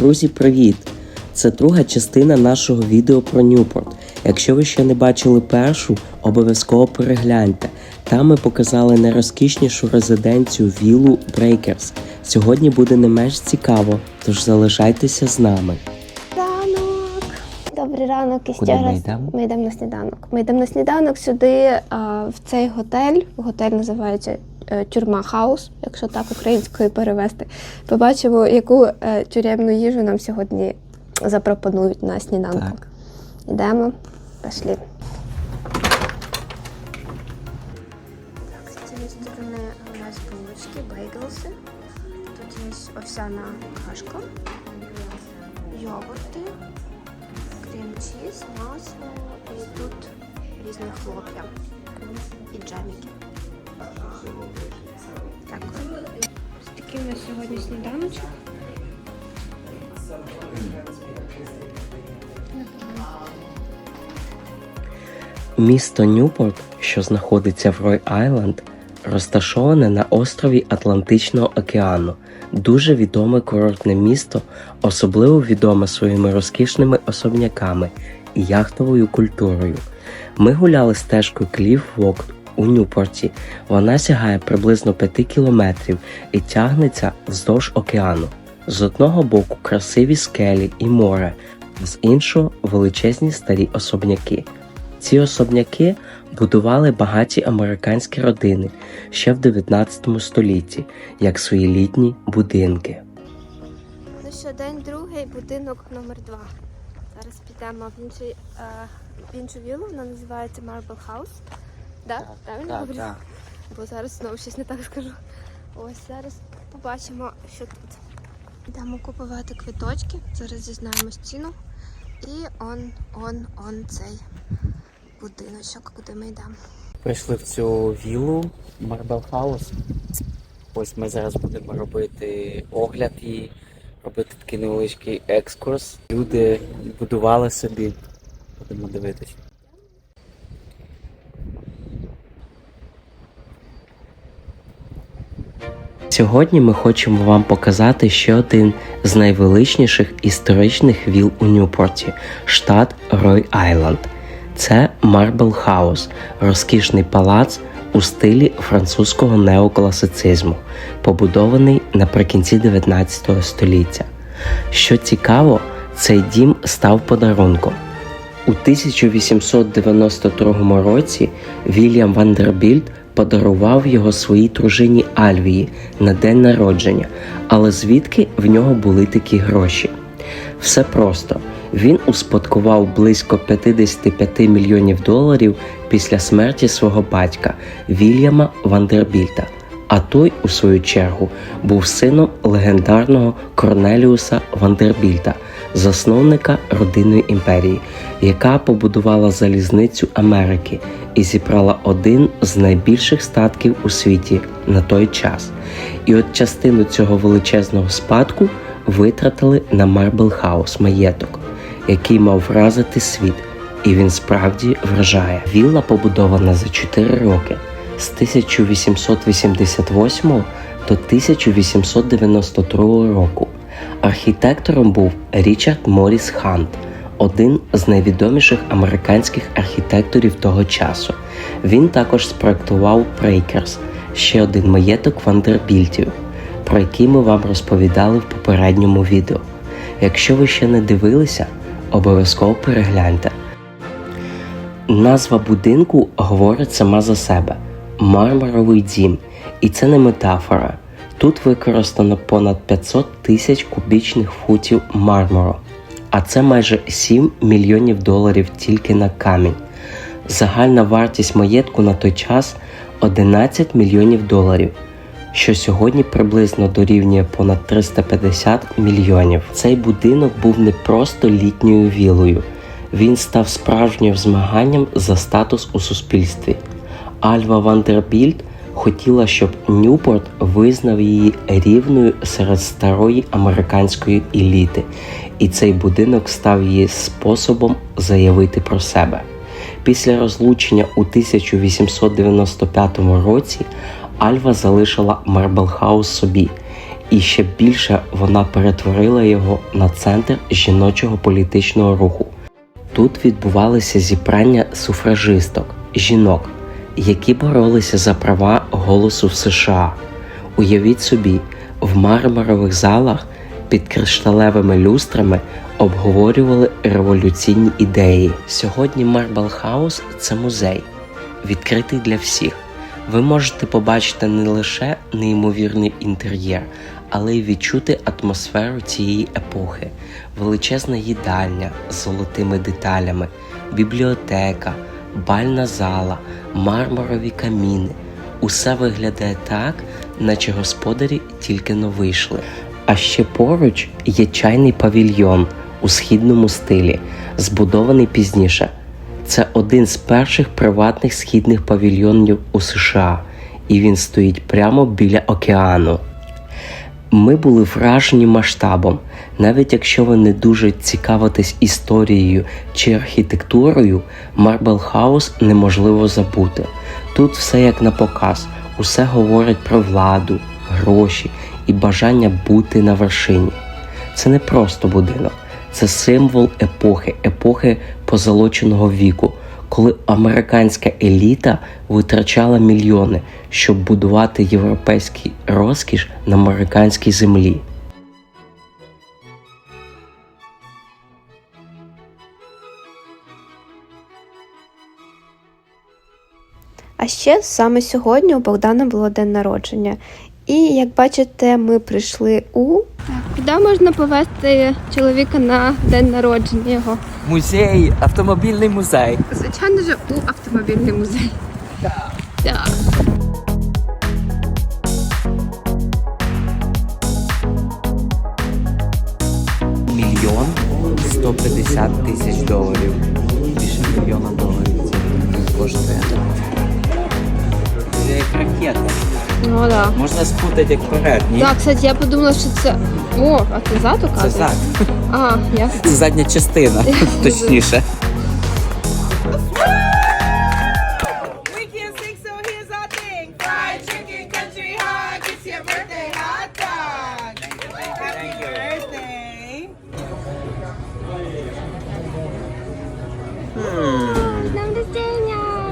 Друзі, привіт! Це друга частина нашого відео про Ньюпорт. Якщо ви ще не бачили першу, обов'язково перегляньте. Там ми показали найрозкішнішу резиденцію віллу Breakers. Сьогодні буде не менш цікаво, тож залишайтеся з нами. Ранок. Добрий ранок і ще ми раз. йдемо? Ми йдемо на сніданок. Ми йдемо на сніданок сюди, а, в цей готель. Готель називається Тюрма Хаус, якщо так українською перевести. Побачимо, яку е, тюремну їжу нам сьогодні запропонують на сніданку. Йдемо, пішли. Так, з цієї сторони у нас булочки, бейглси. Тут є овсяна кашка, йогурти, крем-чіз, масло і тут різні хлоп'я і джеміки. Такий у нас сьогодні сніданочок. Місто Ньюпорт, що знаходиться в Рой Айленд, розташоване на острові Атлантичного океану. Дуже відоме курортне місто, особливо відоме своїми розкішними особняками і яхтовою культурою. Ми гуляли стежкою Кліф Вок у Ньюпорті. Вона сягає приблизно 5 кілометрів і тягнеться вздовж океану. З одного боку красиві скелі і море, з іншого величезні старі особняки. Ці особняки будували багаті американські родини ще в 19 столітті, як свої літні будинки. Ну що, день другий, будинок номер два. Зараз підемо в, інший, е, в іншу віллу, вона називається Marble House. Да? Правильно говорю? Бо зараз знову щось не так скажу. Ось зараз побачимо, що тут. Йдемо купувати квиточки, зараз дізнаємось ціну. І он, он, он цей будиночок, куди ми йдемо. Прийшли в цю віллу Marble House. Ось ми зараз будемо робити огляд і робити такий невеличкий екскурс. Люди будували собі. Будемо дивитися. Сьогодні ми хочемо вам показати ще один з найвеличніших історичних віл у Ньюпорті штат Рой Айленд. Це Marble House, розкішний палац у стилі французького неокласицизму, побудований наприкінці 19 століття. Що цікаво, цей дім став подарунком. У 1892 році Вільям Вандербільд подарував його своїй дружині Альвії на день народження, але звідки в нього були такі гроші? Все просто. Він успадкував близько 55 мільйонів доларів після смерті свого батька Вільяма Вандербільта. А той, у свою чергу, був сином легендарного Корнеліуса Вандербільта, засновника родинної імперії, яка побудувала залізницю Америки і зібрала один з найбільших статків у світі на той час. І от частину цього величезного спадку витратили на Марбл Хаус маєток, який мав вразити світ, і він справді вражає. Вілла побудована за 4 роки з 1888 до 1892 року. Архітектором був Річард Моріс Хант, один з найвідоміших американських архітекторів того часу. Він також спроектував Брейкерс, ще один маєток Вандербільтів, про який ми вам розповідали в попередньому відео. Якщо ви ще не дивилися, обов'язково перегляньте. Назва будинку говорить сама за себе мармуровий дім, і це не метафора. Тут використано понад 500 тисяч кубічних футів мармуру, а це майже 7 мільйонів доларів тільки на камінь. Загальна вартість маєтку на той час 11 мільйонів доларів, що сьогодні приблизно дорівнює понад 350 мільйонів. Цей будинок був не просто літньою вілою, він став справжнім змаганням за статус у суспільстві. Альва Вандербільд хотіла, щоб Ньюпорт визнав її рівною серед старої американської еліти, і цей будинок став її способом заявити про себе. Після розлучення у 1895 році Альва залишила Марбл Хаус собі і ще більше вона перетворила його на центр жіночого політичного руху. Тут відбувалися зібрання суфражисток, жінок, які боролися за права голосу в США. Уявіть собі, в мармурових залах під кришталевими люстрами обговорювали революційні ідеї. Сьогодні Marble House – це музей, відкритий для всіх. Ви можете побачити не лише неймовірний інтер'єр, але й відчути атмосферу цієї епохи, величезна їдальня з золотими деталями, бібліотека, бальна зала, мармурові каміни. Усе виглядає так, наче господарі тільки но вийшли. А ще поруч є чайний павільйон у східному стилі, збудований пізніше. Це один з перших приватних східних павільйонів у США, і він стоїть прямо біля океану. Ми були вражені масштабом, навіть якщо ви не дуже цікавитесь історією чи архітектурою, Marble House неможливо забути. Тут все як на показ, усе говорить про владу, гроші і бажання бути на вершині. Це не просто будинок, це символ епохи, епохи позолоченого віку, коли американська еліта витрачала мільйони, щоб будувати європейський розкіш на американській землі. А ще саме сьогодні у Богдана було день народження. І як бачите, ми прийшли у. Куди можна повезти чоловіка на день народження його? Музей, автомобільний музей. Звичайно ж, у автомобільний музей. Так. Мільйон 150 тисяч доларів. Більше мільйона доларів це коштує. Це як ракета. Ну так. Можна спутати як вперед, ні? Так, кстати, я подумала, що це. О, а це зад Це зад. А, ясно. Це задня частина, точніше.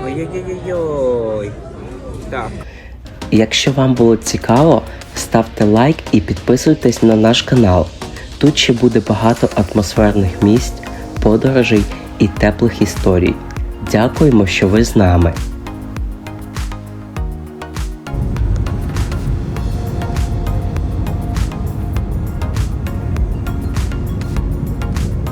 Ой-ой-ой-ой. Так. Якщо вам було цікаво, ставте лайк і підписуйтесь на наш канал. Тут ще буде багато атмосферних місць, подорожей і теплих історій. Дякуємо, що ви з нами.